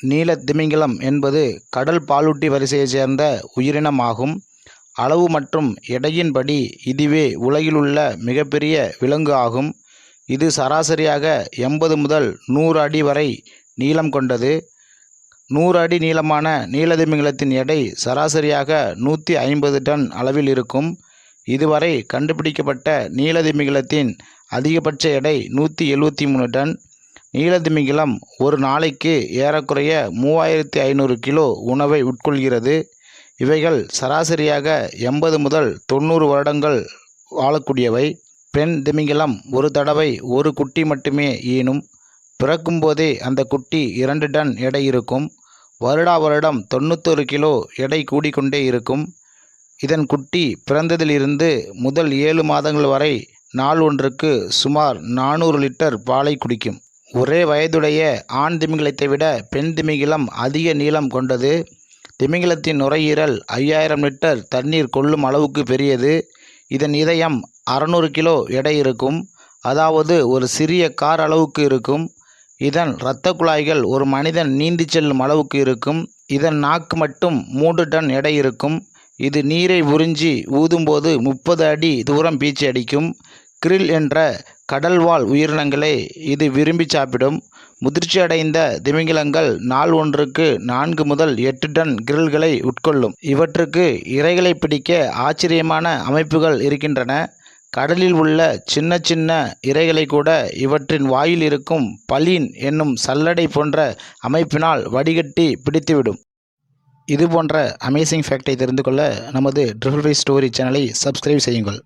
நீல என்பது கடல் பாலூட்டி வரிசையைச் சேர்ந்த உயிரினம் ஆகும் அளவு மற்றும் எடையின்படி இதுவே உலகிலுள்ள மிகப்பெரிய விலங்கு ஆகும். இது சராசரியாக எண்பது முதல் நூறு அடி வரை நீளம் கொண்டது. நூறு அடி நீளமான நீலதிமிங்கலத்தின் எடை சராசரியாக நூற்றி ஐம்பது டன் அளவில் இருக்கும். இதுவரை கண்டுபிடிக்கப்பட்ட நீலதிமிங்கலத்தின் அதிகபட்ச எடை நூற்றி எழுவத்தி மூணு டன். நீலத்திமிங்கிலம் ஒரு நாளைக்கு ஏறக்குறைய மூவாயிரத்தி ஐநூறு கிலோ உணவை உட்கொள்கிறது. இவைகள் சராசரியாக எண்பது முதல் தொண்ணூறு வருடங்கள் வாழக்கூடியவை. பெண் திமிங்கிலம் ஒரு தடவை ஒரு குட்டி மட்டுமே ஈனும். பிறக்கும்போதே அந்த குட்டி இரண்டு டன் எடை இருக்கும். வருடா வருடம் தொண்ணூத்தொரு கிலோ எடை கூடிக்கொண்டே இருக்கும். இதன் குட்டி பிறந்ததிலிருந்து முதல் ஏழு மாதங்கள் வரை நாள் ஒன்றுக்கு சுமார் நானூறு லிட்டர் பாலை குடிக்கும். ஒரே வயதுடைய ஆண் திமிங்கிலத்தை விட பெண் திமிங்கிலம் அதிக நீளம் கொண்டது. திமிங்கிலத்தின் நுரையீரல் ஐயாயிரம் லிட்டர் தண்ணீர் கொள்ளும் அளவுக்கு பெரியது. இதன் இதயம் அறநூறு கிலோ எடை இருக்கும். அதாவது ஒரு சிறிய கார் அளவுக்கு இருக்கும். இதன் இரத்த குழாய்கள் ஒரு மனிதன் நீந்தி செல்லும் அளவுக்கு இருக்கும். இதன் நாக்கு மட்டும் மூன்று டன் எடை இருக்கும். இது நீரை உறிஞ்சி ஊதும்போது முப்பது அடி தூரம் பீச்சு அடிக்கும். கிரில் என்ற கடல்வாழ் உயிரினங்களை இது விரும்பி சாப்பிடும். முதிர்ச்சி அடைந்த நாள் ஒன்றுக்கு நான்கு முதல் எட்டு டன் கிரில்களை உட்கொள்ளும். இவற்றுக்கு இரைகளை பிடிக்க ஆச்சரியமான அமைப்புகள் இருக்கின்றன. கடலில் உள்ள சின்ன சின்ன இரைகளை கூட இவற்றின் வாயில் இருக்கும் பலீன் என்னும் சல்லடை போன்ற அமைப்பினால் வடிகட்டி பிடித்துவிடும். இது போன்ற அமேசிங் ஃபேக்டை தெரிந்து கொள்ள நமது ட்ரிபிள் ஃபைவ் ஸ்டோரி சேனலை சப்ஸ்கிரைப் செய்யுங்கள்.